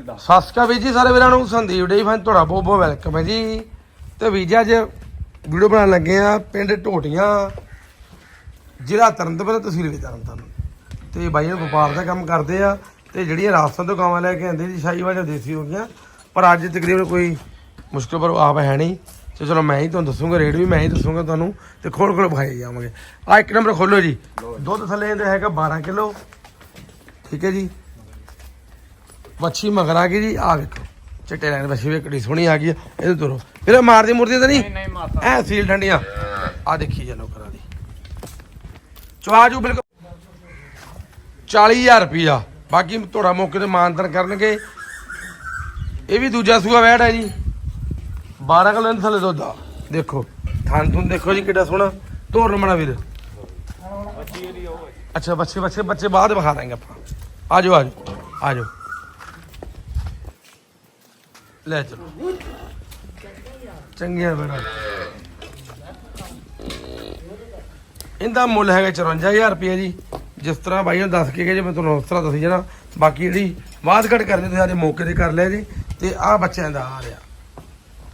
ਦੱਸ। ਸਤਿ ਸ਼੍ਰੀ ਅਕਾਲ ਵੀਰ ਜੀ ਸਾਰੇ ਵੀਰਾਂ ਨੂੰ ਸੰਦੀਪ ਡੇ ਫਨ ਤੁਹਾਡਾ ਬਹੁਤ ਬਹੁਤ ਵੈਲਕਮ ਹੈ ਜੀ। ਤੇ ਵੀਰ ਜੀ ਅੱਜ ਵੀਡੀਓ ਬਣਾਉਣ ਲੱਗੇ ਆ ਪਿੰਡ ਢੋਟੀਆਂ ਜ਼ਿਲ੍ਹਾ ਤਰਨਤਾਰਨ ਤਹਿਸੀਲ ਵੀ ਤਰਨਤਾਰਨ। ਤੇ ਬਾਈ ਨੂੰ ਵਪਾਰ ਦਾ ਕੰਮ ਕਰਦੇ ਆ ਤੇ ਜਿਹੜੀਆਂ ਰਾਜਸਥਾਨ ਤੋਂ ਗਾਵਾਂ ਲੈ ਕੇ ਆਂਦੇ ਜੀ ਸ਼ਾਹੀਵਾਲ ਜਾਂ ਦੇਸੀ ਹੋ ਗਈਆਂ ਪਰ ਅੱਜ ਤਕਰੀਬਨ ਕੋਈ ਮੁਸ਼ਕਲ ਪਰ ਆਪ ਹੈ ਨਹੀਂ। ਤੇ ਚਲੋ ਮੈਂ ਹੀ ਤੁਹਾਨੂੰ ਦੱਸੂਗਾ ਰੇਟ ਵੀ ਮੈਂ ਹੀ ਦੱਸੂਗਾ ਤੁਹਾਨੂੰ ਤੇ ਖੋਲ ਖੋਲ ਵਿਖਾਈ ਜਾਵਾਂਗੇ। ਆ ਇੱਕ ਨੰਬਰ ਖੋਲੋ ਜੀ। ਦੁੱਧ ਥੱਲੇ ਇਹਦੇ ਹੈਗਾ 12 ਕਿਲੋ। ਠੀਕ ਹੈ ਜੀ। ਵੱਛੀ ਮਗਰ ਆ ਗਈ ਜੀ ਆ ਵੇਖੋ। ਚਿੱਟੇ ਲੈਣ ਵੱਛੀ ਵੀ ਕਿੱਡੀ ਸੋਹਣੀ ਆ ਗਈ ਆ। ਇਹਦੇ ਤੁਰੋ ਵੀਰੇ ਮਾਰਦੀ ਮੁਰਦੀ ਤਾਂ ਨਹੀਂ? ਨਹੀਂ ਮਾਤਾ ਐ ਸੀਲ ਠੰਡੀਆਂ। ਆ ਦੇਖੀ ਚਲੋ ਕਰਾ ਦੀ। ਚਵਾਜੂ ਬਿਲਕੁਲ। 40000 ਰੁਪਿਆ ਬਾਕੀ ਤੁਹਾਡਾ ਮੌਕੇ ਤੇ ਮਾਨਤਨ ਕਰਨਗੇ। ਇਹ ਵੀ ਦੂਜਾ ਸੂਆ ਵੈੜ ਹੈ ਜੀ। 12 ਕਿਲੋ ਦੇ ਥੱਲੇ ਦੁੱਧ ਆ। ਦੇਖੋ ਥਣ ਥੁਣ ਦੇਖੋ ਜੀ ਕਿੱਡਾ ਸੋਹਣਾ। ਤੋਰ ਰਮਣਾ ਵੀਰ। ਅੱਛਾ ਬੱਚੇ ਬੱਚੇ ਬੱਚੇ ਬਾਅਦ ਵਿਖਾ ਦਾਂਗੇ ਆਪਾਂ। ਆਜੋ ਆਜੋ ਆਜੋ ਲੈ ਚਲੋ। ਚੰਗੀਆਂ ਬਣਾ। ਇਹਦਾ ਮੁੱਲ ਹੈਗਾ 54000 ਰੁਪਏ ਜੀ। ਜਿਸ ਤਰ੍ਹਾਂ ਬਾਈ ਨੂੰ ਦੱਸ ਕੇ ਗਏ ਜੇ, ਮੈਂ ਤੁਹਾਨੂੰ ਉਸ ਤਰ੍ਹਾਂ ਦੱਸੀ ਜਾਣਾ। ਬਾਕੀ ਜਿਹੜੀ ਬਾਤ ਘਟ ਕਰਨੀ, ਤੁਸੀਂ ਸਾਡੇ ਮੌਕੇ ਤੇ ਕਰ ਲਿਆ ਜੀ। ਤੇ ਆਹ ਬੱਚਿਆਂ ਦਾ ਆ ਰਿਹਾ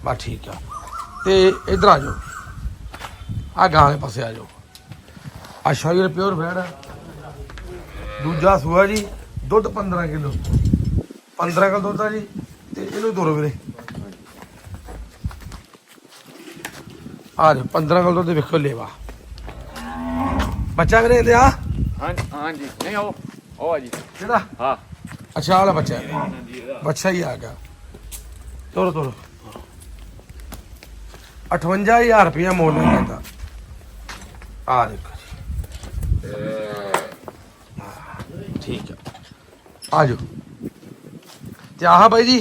ਬਸ ਠੀਕ ਆ। ਤੇ ਇਧਰ ਆ ਜਾਓ। ਆ ਗਾਂ ਵਾਲੇ ਪਾਸੇ ਆ ਜਾਓ। ਆ ਸ਼ਾਇਰ ਪਿਓਰ ਫੈੜ ਦੂਜਾ ਸੂਆ ਜੀ, ਦੁੱਧ 15 ਕਿਲੋ। 15 ਕਿਲੋ ਦੁੱਧ ਆ ਜੀ। ਤੇ ਇਹਨੂੰ ਵੀਰੇ। ਆ ਦੇ 15 ਕਿਲੋ ਦੁੱਧ ਵੇਖੋ ਲੇਵਾ। ਬੱਚਾ ਵੀਰੇ ਇਹਦੇ ਆ? ਹਾਂਜੀ ਹਾਂਜੀ। ਨਹੀਂ ਉਹ ਉਹ ਆ ਜੀ। ਕਿਹੜਾ ਹਾਂ। ਅੱਛਾ ਵਾਲਾ ਬੱਚਾ ਹੈ। ਬੱਚਾ ਹੀ ਆ ਗਿਆ। ਤੋਰੋ ਤੋਰੋ। 58000 ਰੁਪਇਆ ਮੁੱਲ ਹੈ ਇਹਦਾ। ਆ ਦੇਖੋ ਜੀ। ਹਾਂ, ਠੀਕ ਹੈ ਆ ਜਾਓ। ਤੇ ਆਹ ਬਾਈ ਜੀ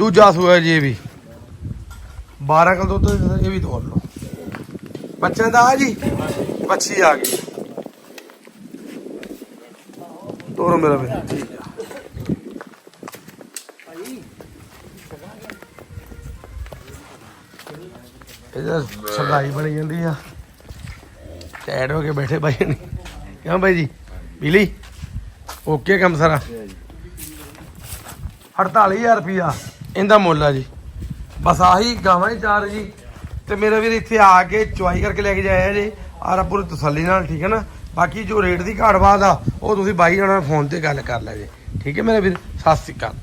ਦੂਜਾ ਸੂਆ ਜੀ ਇਹ ਵੀ। 12 ਕਿਲੋ ਦੁੱਧ ਇਹ ਵੀ ਤੋੜ ਲਓ। ਬੱਚੇ ਦਾ ਆ ਜੀ? ਬੱਚੀ ਆ ਗਈ। ਤੋਰੋ ਮੇਰਾ ਵੀ ਠੀਕ ਆ ਇਹਦਾ ਸਗਾਈ ਬਣੀ ਜਾਂਦੀ ਆ। ਟੈਡ ਹੋ ਕੇ ਬੈਠੇ ਭਾਈ ਨੇ ਕਿਉਂ ਬਾਈ ਜੀ? ਬਿਲੀ? ਓਕੇ ਕੰਮ ਸਾਰਾ। 48000 ਰੁਪਿਆ ਇਹਦਾ ਮੁੱਲ ਆ ਜੀ। ਬਸ ਆਹੀ ਗਾਵਾਂ ਹੀ ਚਾਰ ਜੀ। ਤੇ ਮੇਰੇ ਵੀਰ ਇੱਥੇ ਆ ਕੇ ਚੁਆਈ ਕਰਕੇ ਲੈ ਕੇ ਜਾਇਆ ਜੀ। ਆਰਾ ਪੂਰੀ ਤਸੱਲੀ ਨਾਲ, ਠੀਕ ਹੈ ਨਾ? ਬਾਕੀ ਜੋ ਰੇਟ ਦੀ ਘਾਟ ਬਾਤ ਆ, ਉਹ ਤੁਸੀਂ ਬਾਈ ਨਾਲ ਫੋਨ ਤੇ ਗੱਲ ਕਰ ਲੈ ਜੀ। ਠੀਕ ਹੈ ਮੇਰੇ ਵੀਰ? ਸਤਿ ਸ਼੍ਰੀ ਅਕਾਲ।